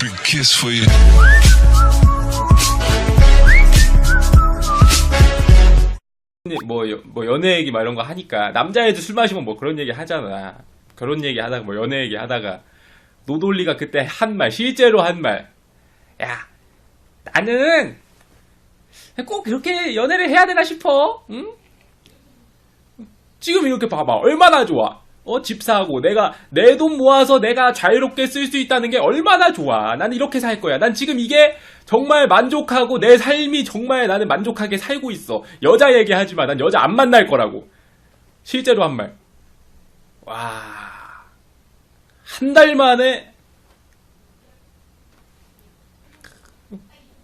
big kiss for you. 뭐, 여- 뭐 연애 얘기 막 이런 거 하니까 남자애들 술 마시면 뭐 그런 얘기 하잖아. 결혼 얘기 하다가 뭐 연애 얘기 하다가 노돌리가 그때 한 말, 실제로 한 말. 야, 나는 꼭 그렇게 연애를 해야 되나 싶어. 응? 지금 이렇게 봐봐. 얼마나 좋아. 어, 집 사고, 내가, 내 돈 모아서 내가 자유롭게 쓸 수 있다는 게 얼마나 좋아. 난 이렇게 살 거야. 난 지금 이게 정말 만족하고 내 삶이 정말 나는 만족하게 살고 있어. 여자 얘기하지 마. 난 여자 안 만날 거라고. 실제로 한 말. 와. 한 달 만에.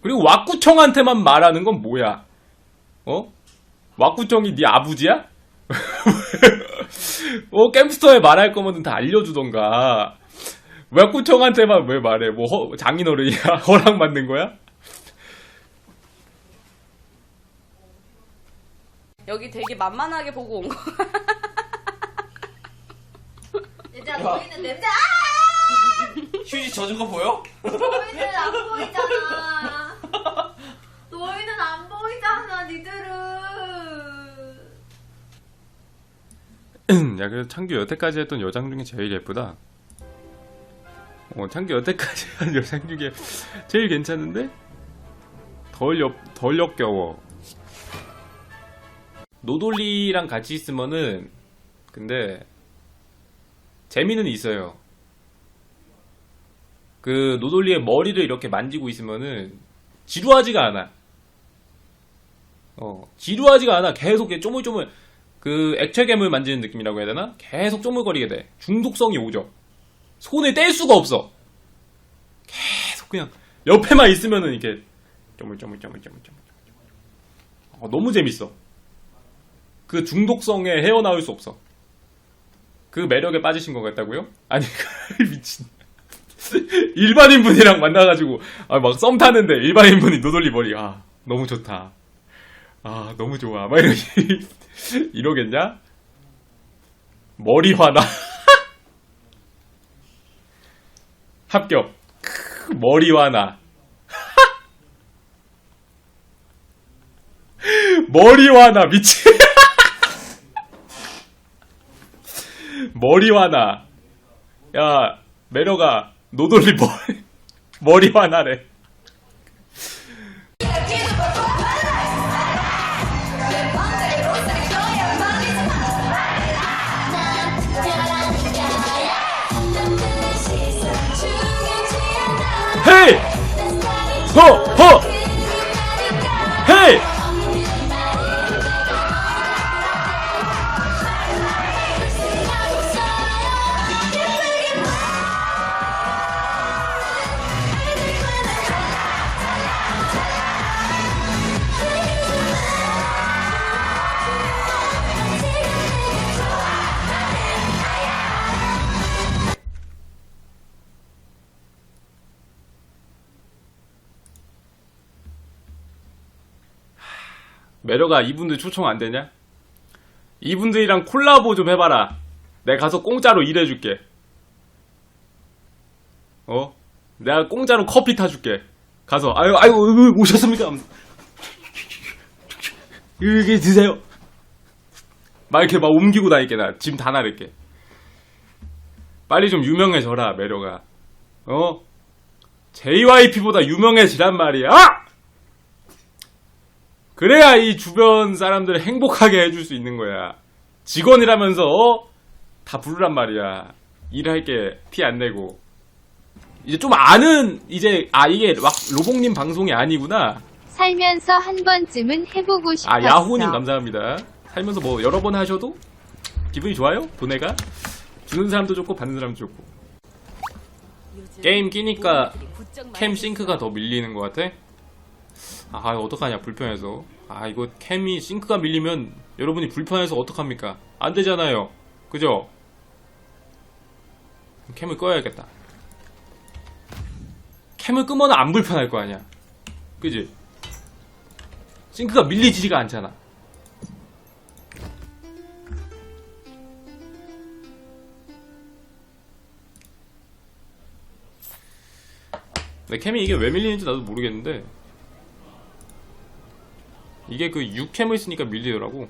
그리고 왁구청한테만 말하는 건 뭐야? 어? 왁구청이 네 아부지야? 어, 겜스터에 말할 거면 다 알려주던가. 왁구청한테만 왜 말해? 뭐, 허- 장인어른이야? 허락 받는 거야? 여기 되게 만만하게 보고 온 거. 얘들아 보이는 냄새 아! 휴지 젖은 거 보여? 너희는 안 보이잖아 너희는 안 보이잖아 니들은 야, 그래도 창규 여태까지 했던 여장 중에 제일 예쁘다. 어, 창규 여태까지 한 여장 중에 제일 괜찮은데? 덜 역, 덜 역겨워. 노돌리랑 같이 있으면은, 근데, 재미는 있어요. 그, 노돌리의 머리를 이렇게 만지고 있으면은, 지루하지가 않아. 어, 지루하지가 않아. 계속 쪼물쪼물, 그 액체 괴물 만지는 느낌이라고 해야 되나? 계속 쪼물거리게 돼. 중독성이 오죠. 손을 뗄 수가 없어. 계속 그냥 옆에만 있으면은 이렇게 쪼물쪼물쪼물쪼물쪼물. 어, 너무 재밌어. 그 중독성에 헤어나올 수 없어. 그 매력에 빠지신 것 같다고요? 아니 미친. 일반인 분이랑 만나가지고 아, 막 썸 타는데 일반인 분이 노돌리 머리 아 너무 좋다. 아 너무 좋아. 막 이러기 이러겠냐? 머리 화나. 합격. 크, 머리 화나. 머리 화나 미친. 머리 화나. 야 매력아 노돌리 머리 머리 화나래. 허 매력아 이분들 초청 안 되냐? 이분들이랑 콜라보 좀 해봐라. 내가 가서 공짜로 일해줄게. 어? 내가 공짜로 커피 타줄게. 가서 아유 아유 오셨습니까? 여기 드세요. 막 이렇게 막 옮기고 다닐게 나 짐 다 나를게. 빨리 좀 유명해져라 매력아. 어? JYP보다 유명해지란 말이야. 그래야 이 주변 사람들을 행복하게 해줄 수 있는 거야. 직원이라면서 어? 다 부르란 말이야. 일할 게 티 안 내고. 이제 좀 아는 이제 아 이게 막 로봉님 방송이 아니구나. 살면서 한 번쯤은 해보고 싶었어. 아 야호님 감사합니다. 살면서 뭐 여러 번 하셔도 기분이 좋아요? 돈에가 주는 사람도 좋고 받는 사람도 좋고. 게임 끼니까 캠 싱크가 더 밀리는 것 같아. 아 어떡하냐 불편해서. 아 이거 캠이 싱크가 밀리면 여러분이 불편해서 어떡합니까? 안 되잖아요. 그죠? 캠을 꺼야겠다. 캠을 끄면 안 불편할 거 아니야. 그지? 싱크가 밀리지가 않잖아. 근데 캠이 이게 왜 밀리는지 나도 모르겠는데 이게 그 6캠을 쓰니까 밀리더라고.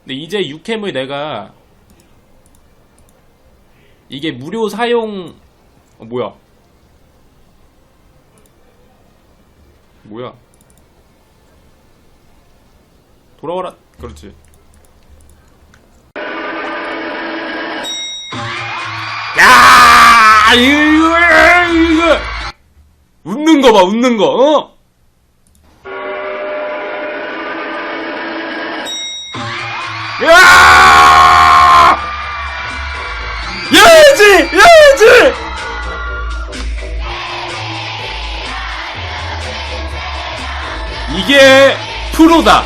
근데 이제 6캠을 내가 이게 무료 사용 어 뭐야? 뭐야? 돌아와라. 그렇지. 야! 이거 이거 웃는 거 봐 웃는 거 어? 야! 이게 프로다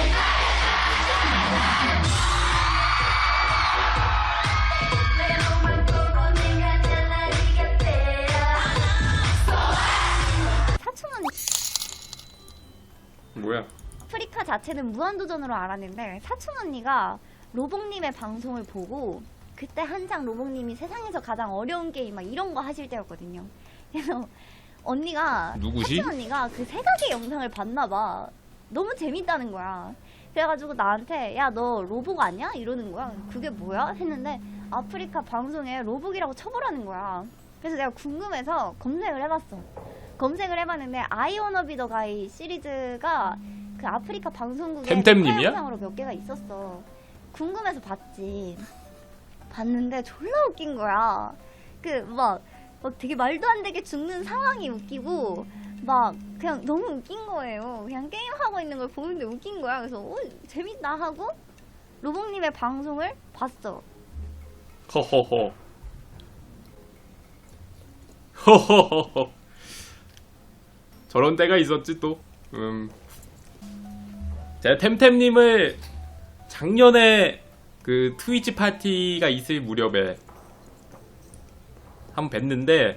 뭐야 아프리카 자체는 무한도전으로 알았는데 사촌 언니가 로봉님의 방송을 보고 그때 한창 로봉님이 세상에서 가장 어려운 게임 막 이런 거 하실 때였거든요. 그래서 언니가 누구시? 사촌 언니가 그세 가지 영상을 봤나 봐. 너무 재밌다는 거야. 그래가지고 나한테 야 너 로복 아니야? 이러는 거야. 그게 뭐야? 했는데 아프리카 방송에 로복이라고 쳐보라는 거야. 그래서 내가 궁금해서 검색을 해봤어. 검색을 해봤는데 아이 워너 비더 가이 시리즈가 그 아프리카 방송국에 템템님이야? 영상으로 몇 개가 있었어. 궁금해서 봤지. 봤는데 졸라 웃긴 거야. 그막 막 되게 말도 안 되게 죽는 상황이 웃기고 막 그냥 너무 웃긴 거예요. 그냥 게임 하고 있는 걸 보는데 웃긴 거야. 그래서 어, 재밌다 하고 로봉님의 방송을 봤어. 허허허 허허허허 저런 때가 있었지 또 음. 제가 템템님을 작년에 그 트위치 파티가 있을 무렵에 한 번 뵀는데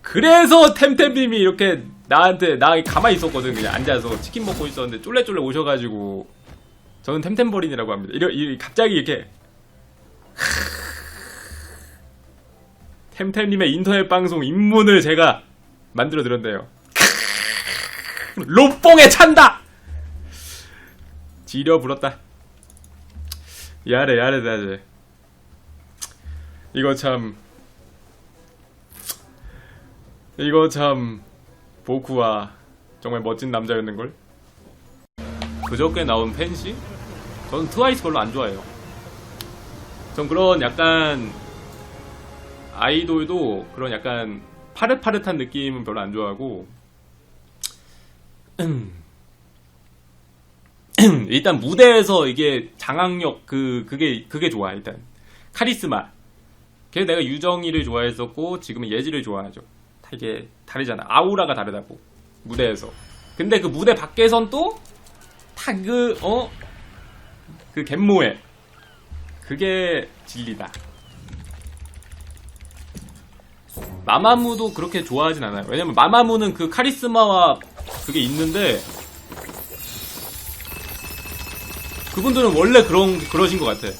그래서 템템님이 이렇게 나한테 나 가만히 있었거든 그냥 앉아서 치킨 먹고 있었는데 쫄래쫄래 오셔가지고 저는 템템버린이라고 합니다. 이러, 이 갑자기 이렇게 템템님의 인터넷 방송 입문을 제가 만들어 드렸네요. 롬뽕에 찬다. 지려 불었다. 야래 야래 야래. 이거 참 이거 참 보쿠와 정말 멋진 남자였는 걸. 그저께 나온 팬시? 저는 트와이스 별로 안 좋아해요. 전 그런 약간 아이돌도 그런 약간 파릇파릇한 느낌은 별로 안 좋아하고 일단 무대에서 이게 장악력 그 그게 그게 좋아 일단 카리스마. 그래서 내가 유정이를 좋아했었고 지금은 예지를 좋아하죠. 다 이게 다르잖아. 아우라가 다르다고 무대에서. 근데 그 무대 밖에선 또다그 어? 그 갯모에 그게 진리다. 마마무도 그렇게 좋아하진 않아요. 왜냐면 마마무는 그 카리스마와 그게 있는데 그분들은 원래 그런 그러신 것 같아.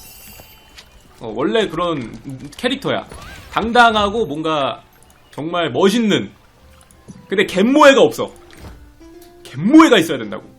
어, 원래 그런 캐릭터야. 당당하고 뭔가 정말 멋있는. 근데 갯모애가 없어. 갯모애가 있어야 된다고.